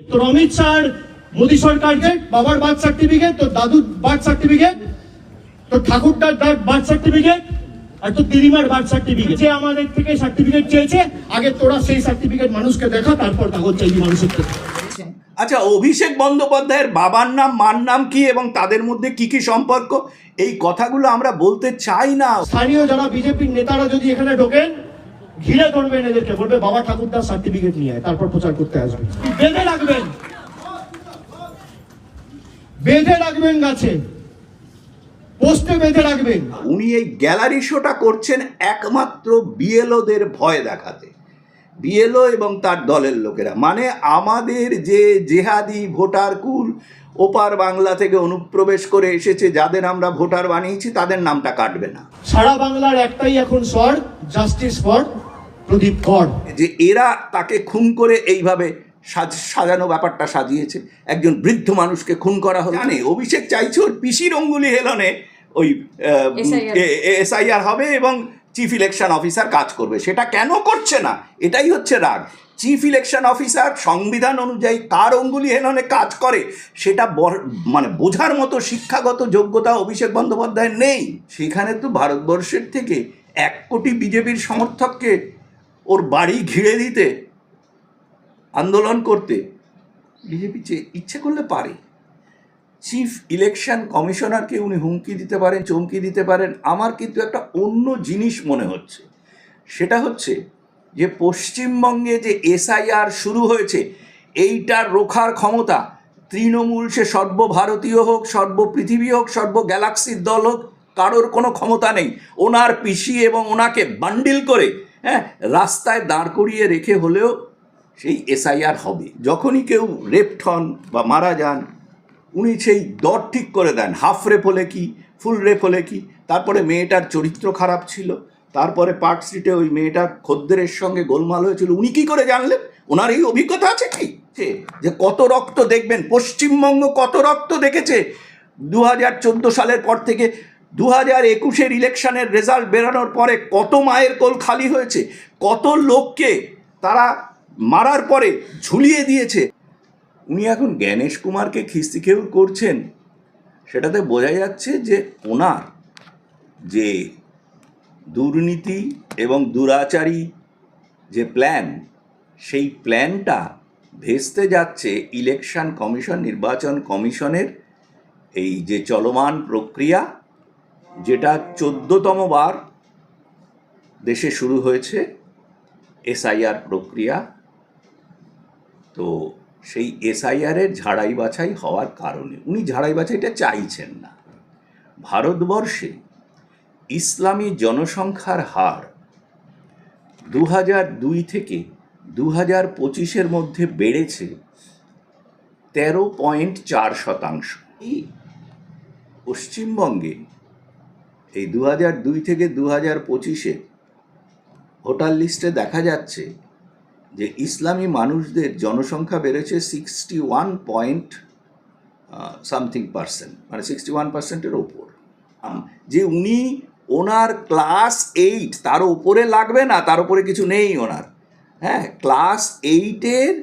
তোর অমিত শাহ মোদী সরকারকে বাবার বার্থ সার্টিফিকেট তোর দাদুর বার্থ সার্টিফিকেট তোর ঠাকুরদার বার্থ সার্টিফিকেট আর তোর দিদিমার বার্থ সার্টিফিকেট যে আমাদের থেকে সার্টিফিকেট চেয়েছে আগে তোরা সেই সার্টিফিকেট মানুষকে দেখা তারপর কাগজ চাইবি মানুষের থেকে। আচ্ছা অভিষেক বন্দ্যোপাধ্যায়ের বাবার নাম মার নাম কি এবং তাদের মধ্যে কি কি সম্পর্ক? এই কথাগুলো আমরা বলতে চাই না। স্থানীয় যারা বিজেপির নেতারা যদি এখানে ঢোকেন ঘিরে ধরবেন এদেরকে বলবে বাবা ঠাকুরদার সার্টিফিকেট নিয়ে তারপর প্রচার করতে আসবে। বেঁধে রাখবেন। বেঁধে রাখবেন গাছে। পোস্টে বেঁধে রাখবেন। উনি এই গ্যালারি শোটা করছেন একমাত্র বিএলওদের ভয় দেখাতে। বিএলও এবং তার দলের লোকেরা। মানে আমাদের যে জেহাদি ভোটার কুল ওপার বাংলা থেকে অনুপ্রবেশ করে এসেছে যাদের আমরা ভোটার বানিয়েছি তাদের নামটা কাটবে না। সারা বাংলার একটাই এখন স্বর জাস্টিস ফর প্রদীপ কর যে এরা তাকে খুন করে এইভাবে সাজ সাজানো ব্যাপারটা সাজিয়েছে। একজন বৃদ্ধ মানুষকে খুন করা হলো। জানে অভিষেক চাইছে ওর পিসির অঙ্গুলি হেলনে ওই এসআইআর। হবে এবং চিফ ইলেকশন অফিসার কাজ করবে। সেটা কেন করছে না? এটাই হচ্ছে রাগ। চিফ ইলেকশন অফিসার সংবিধান অনুযায়ী কার অঙ্গুলি হেলনে কাজ করে সেটা মানে বোঝার মতো শিক্ষাগত যোগ্যতা অভিষেক বন্দ্যোপাধ্যায়ের নেই। সেখানে তো ভারতবর্ষের থেকে এক কোটি বিজেপির সমর্থককে ওর বাড়ি ঘিরে দিতে, আন্দোলন করতে বিজেপি ইচ্ছে করলে পারে। চিফ ইলেকশন কমিশনারকে উনি হুমকি দিতে পারেন, চমকি দিতে পারেন। আমার কিন্তু একটা অন্য জিনিস মনে হচ্ছে। সেটা হচ্ছে যে পশ্চিমবঙ্গে যে এসআইআর শুরু হয়েছে, এইটার রোখার ক্ষমতা তৃণমূল সে সর্বভারতীয় হোক, সর্বপৃথিবী হোক সর্ব গ্যালাক্সির দল হোক, কারোর কোনো ক্ষমতা নেই। ওনার পিসি এবং ওনাকে বান্ডিল করে হ্যাঁ রাস্তায় দাঁড় করিয়ে রেখে হলেও সেই এসআইআর হবে। যখনই কেউ রেপড হন বা মারা যান, উনি সেই দর ঠিক করে দেন। হাফ রেপ হলে কি, ফুল রেপ হলে কি? তারপরে মেয়েটার চরিত্র খারাপ ছিল, তারপরে পার্ক স্ট্রিটে ওই মেয়েটার খদ্দেরের সঙ্গে গোলমাল হয়েছিল। উনি কী করে জানলেন? ওনার এই অভিজ্ঞতা আছে কি? যে যে কত রক্ত দেখবেন, পশ্চিমবঙ্গ কত রক্ত দেখেছে দু হাজার চোদ্দ সালের পর থেকে দু হাজার একুশের ইলেকশনের রেজাল্ট বেরোনোর পরে কত মায়ের কোল খালি হয়েছে? কত লোককে তারা মারার পরে ঝুলিয়ে দিয়েছে? উনি এখন জ্ঞানেশ কুমারকে খিস্তি খেউ করছেন। সেটাতে বোঝা যাচ্ছে যে ওনার যে দুর্নীতি এবং দুরাচারী যে প্ল্যান সেই প্ল্যানটা ভেস্তে যাচ্ছে ইলেকশন কমিশন নির্বাচন কমিশনের এই যে চলমান প্রক্রিয়া যেটা চোদ্দতম বার দেশে শুরু হয়েছে এসআইআর প্রক্রিয়া। তো সেই এসআইআরের ঝাড়াই বাছাই হওয়ার কারণে, উনি ঝাড়াই বাছাইটা চাইছেন না। ভারতবর্ষে ইসলামী জনসংখ্যার হার দু হাজার দুই থেকে দু হাজার পঁচিশের মধ্যে বেড়েছে তেরো পয়েন্ট চার শতাংশ। পশ্চিমবঙ্গে এই দু দুই থেকে দু হাজার পঁচিশে ভোটার লিস্টে দেখা যাচ্ছে যে ইসলামী মানুষদের জনসংখ্যা বেড়েছে sixty one point something percent মানে সিক্সটি ওয়ান পার্সেন্টের ওপর। যে উনি ওনার ক্লাস এইট, তার ওপরে লাগবে না, তার উপরে কিছু নেই ওনার। হ্যাঁ ক্লাস এইটের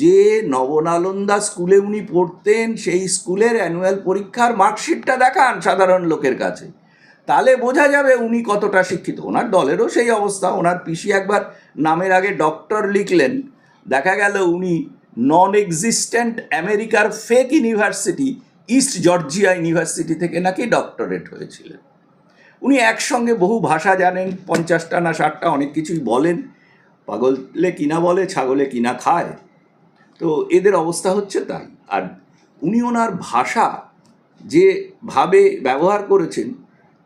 যে নবনালন্দা স্কুলে উনি পড়তেন, সেই স্কুলের অ্যানুয়াল পরীক্ষার মার্কশিটটা দেখান সাধারণ লোকের কাছে। তাহলে বোঝা যাবে উনি কতটা শিক্ষিত। ওনার দলেরও সেই অবস্থা। ওনার পিসি একবার নামের আগে ডক্টর লিখলেন, দেখা গেল উনি নন এক্সিস্ট্যান্ট আমেরিকার fake university East Georgia university থেকে নাকি ডক্টরেট হয়েছিলেন। উনি একসঙ্গে বহু ভাষা জানেন, পঞ্চাশটা না ষাটটা অনেক কিছুই বলেন। পাগলে কিনা বলে, ছাগলে কিনা খায়। তো এদের অবস্থা হচ্ছে তাই। আর উনি ওনার ভাষা যে ভাবে ব্যবহার করেছেন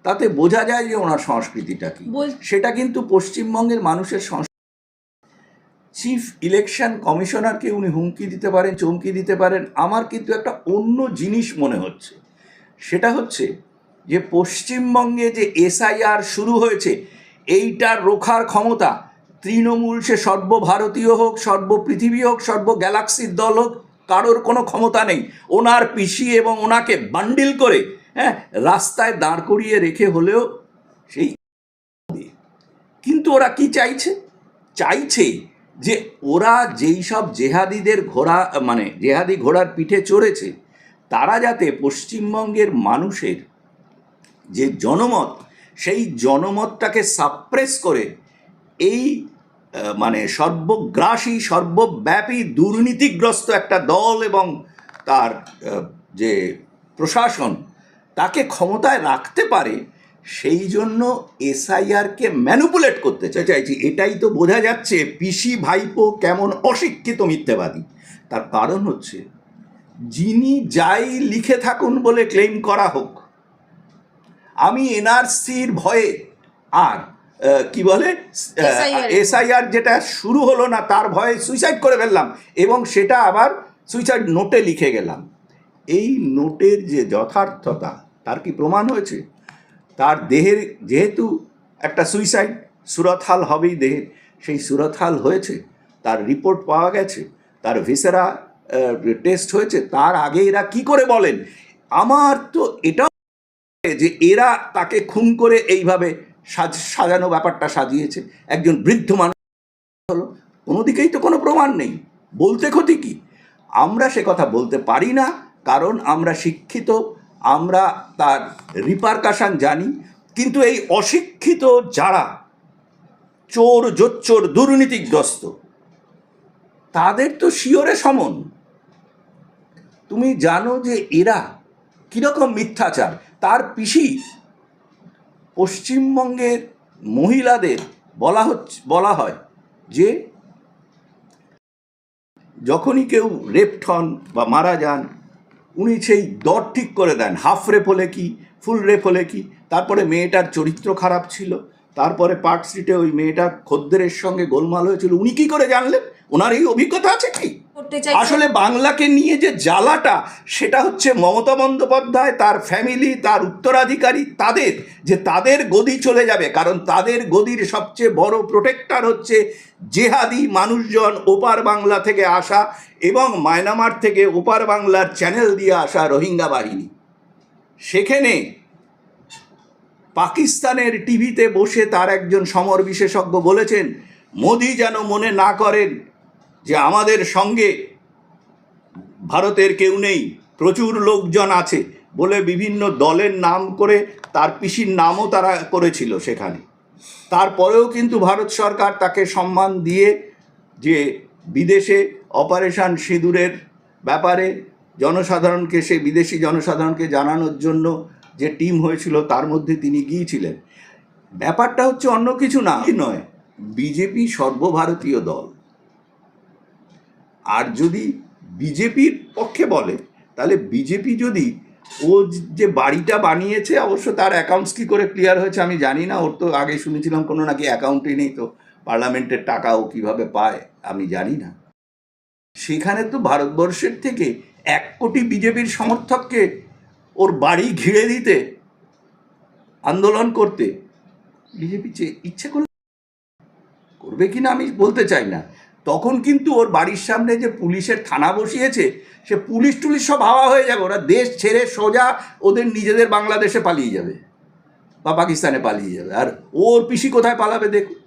তাতে বোঝা যায় যে ওনার সংস্কৃতিটা কি। সেটা কিন্তু পশ্চিমবঙ্গের মানুষের চিফ ইলেকশন কমিশনারকে উনি হুমকি দিতে পারেন চমকি দিতে পারেন আমার কিন্তু একটা অন্য জিনিস মনে হচ্ছে। সেটা হচ্ছে যে পশ্চিমবঙ্গে যে এসআইআর শুরু হয়েছে এইটার রোখার ক্ষমতা তৃণমূল সে সর্বভারতীয় হোক সর্বপৃথিবী হোক সর্ব গ্যালাক্সির দল হোক কারোর কোনো ক্ষমতা নেই। ওনার পিসি এবং ওনাকে বান্ডিল করে হ্যাঁ রাস্তায় দাঁড় করিয়ে রেখে হলেও সেই কিন্তু ওরা কি চাইছে? চাইছে যে ওরা যেই সব জেহাদিদের ঘোড়া মানে জেহাদি ঘোড়ার পিঠে চড়েছে, তারা যাতে পশ্চিমবঙ্গের মানুষের যে জনমত, সেই জনমতটাকে সাপ্রেস করে, এই মানে সর্বগ্রাসী, সর্বব্যাপী, দুর্নীতিগ্রস্ত একটা দল এবং তার যে প্রশাসন তাকে ক্ষমতায় রাখতে পারে সেই জন্য এসআইআরকে ম্যানুপুলেট করতে চা- চাইছি এটাই তো বোঝা যাচ্ছে পিসি ভাইপো কেমন অশিক্ষিত মিথ্যেবাদী। তার কারণ হচ্ছে যিনি যাই লিখে থাকুন বলে ক্লেম করা হোক আমি এনআরসির ভয়ে আর কি বলে এসআইআর। যেটা শুরু হলো না তার ভয়ে সুইসাইড করে ফেললাম এবং সেটা আবার সুইসাইড নোটে লিখে গেলাম। এই নোটের যে যথার্থতা তার কি প্রমাণ হয়েছে? তার দেহের যেহেতু একটা সুইসাইড সুরতহাল হবেই দেহের সেই সুরতহাল হয়েছে, তার রিপোর্ট পাওয়া গেছে, তার ভিসেরা টেস্ট হয়েছে, তার আগে এরা কি করে বলেন? আমার তো এটাও যে এরা তাকে খুন করে এইভাবে সাজ, সাজানো ব্যাপারটা সাজিয়েছে। একজন বৃদ্ধ মানুষ হলো, কোনো দিকেই তো কোনো প্রমাণ নেই। বলতে ক্ষতি কি? আমরা সে কথা বলতে পারি না, কারণ আমরা শিক্ষিত আমরা তার রিপারকাশন জানি, কিন্তু এই অশিক্ষিত যারা চোর, জোচ্চোর, দুর্নীতিগ্রস্ত, তাদের তো শিওরে সমন। তুমি জানো যে এরা কীরকম মিথ্যাচার? তার পিসি পশ্চিমবঙ্গের মহিলাদের বলা হচ্ছে, বলা হয় যে যখনই কেউ রেপড হন বা মারা যান উনি সেই দর ঠিক করে দেন। হাফ রেপ হলে কি, ফুল রেপ হলে কি? তারপরে মেয়েটার চরিত্র খারাপ ছিল। তারপরে পার্ক স্ট্রিটে ওই মেয়েটার খদ্দেরের সঙ্গে গোলমাল হয়েছিল। উনি কি করে জানলেন? ওনার এই অভিজ্ঞতা আছে কি? আসলে বাংলাকে নিয়ে যে জ্বালাটা সেটা হচ্ছে মমতা বন্দ্যোপাধ্যায় তার ফ্যামিলি তার উত্তরাধিকারী তাদের যে তাদের গদি চলে যাবে। কারণ তাদের গদির সবচেয়ে বড় প্রোটেক্টর হচ্ছে জেহাদি মানুষজন ওপার বাংলা থেকে আসা এবং মায়ানমার থেকে ওপার বাংলার চ্যানেল দিয়ে আসা রোহিঙ্গা বাহিনী। সেখানে পাকিস্তানের টিভিতে বসে তার একজন সমর বিশেষজ্ঞ বলেছেন, মোদি যেন মনে না করেন যে আমাদের সঙ্গে ভারতের কেউ নেই, প্রচুর লোকজন আছে, বলে বিভিন্ন দলের নাম করে তার পিসির নামও তারা করেছিল সেখানে। তারপরেও কিন্তু ভারত সরকার তাকে সম্মান দিয়ে যে বিদেশে অপারেশন সিঁদুরের ব্যাপারে জনসাধারণকে সে বিদেশি জনসাধারণকে জানানোর জন্য যে টিম হয়েছিল তার মধ্যে তিনি গিয়েছিলেন। ব্যাপারটা হচ্ছে অন্য কিছু না নয়। বিজেপি সর্বভারতীয় দল। আর যদি বিজেপির পক্ষে বলে, তাহলে বিজেপি যদি ও যে বাড়িটা বানিয়েছে, অবশ্য তার অ্যাকাউন্টস কি করে ক্লিয়ার হয়েছে আমি জানি না, ওর তো আগে শুনেছিলাম কোনো নাকি অ্যাকাউন্টই নেই তো, পার্লামেন্টের টাকা ও কীভাবে পায় আমি জানি না। সেখানে তো ভারতবর্ষের থেকে এক কোটি বিজেপির সমর্থককে ওর বাড়ি ঘিরে দিতে, আন্দোলন করতে বিজেপি ইচ্ছে করলে করবে কি না আমি বলতে চাই না। তখন কিন্তু ওর বাড়ির সামনে যে পুলিশের থানা বসিয়েছে, সে পুলিশ টুলিশ সব হাওয়া হয়ে যাবে। ওরা দেশ ছেড়ে সোজা ওদের নিজেদের বাংলাদেশে পালিয়ে যাবে বা পাকিস্তানে পালিয়ে যাবে। আর ওর পিসি কোথায় পালাবে দেখুন।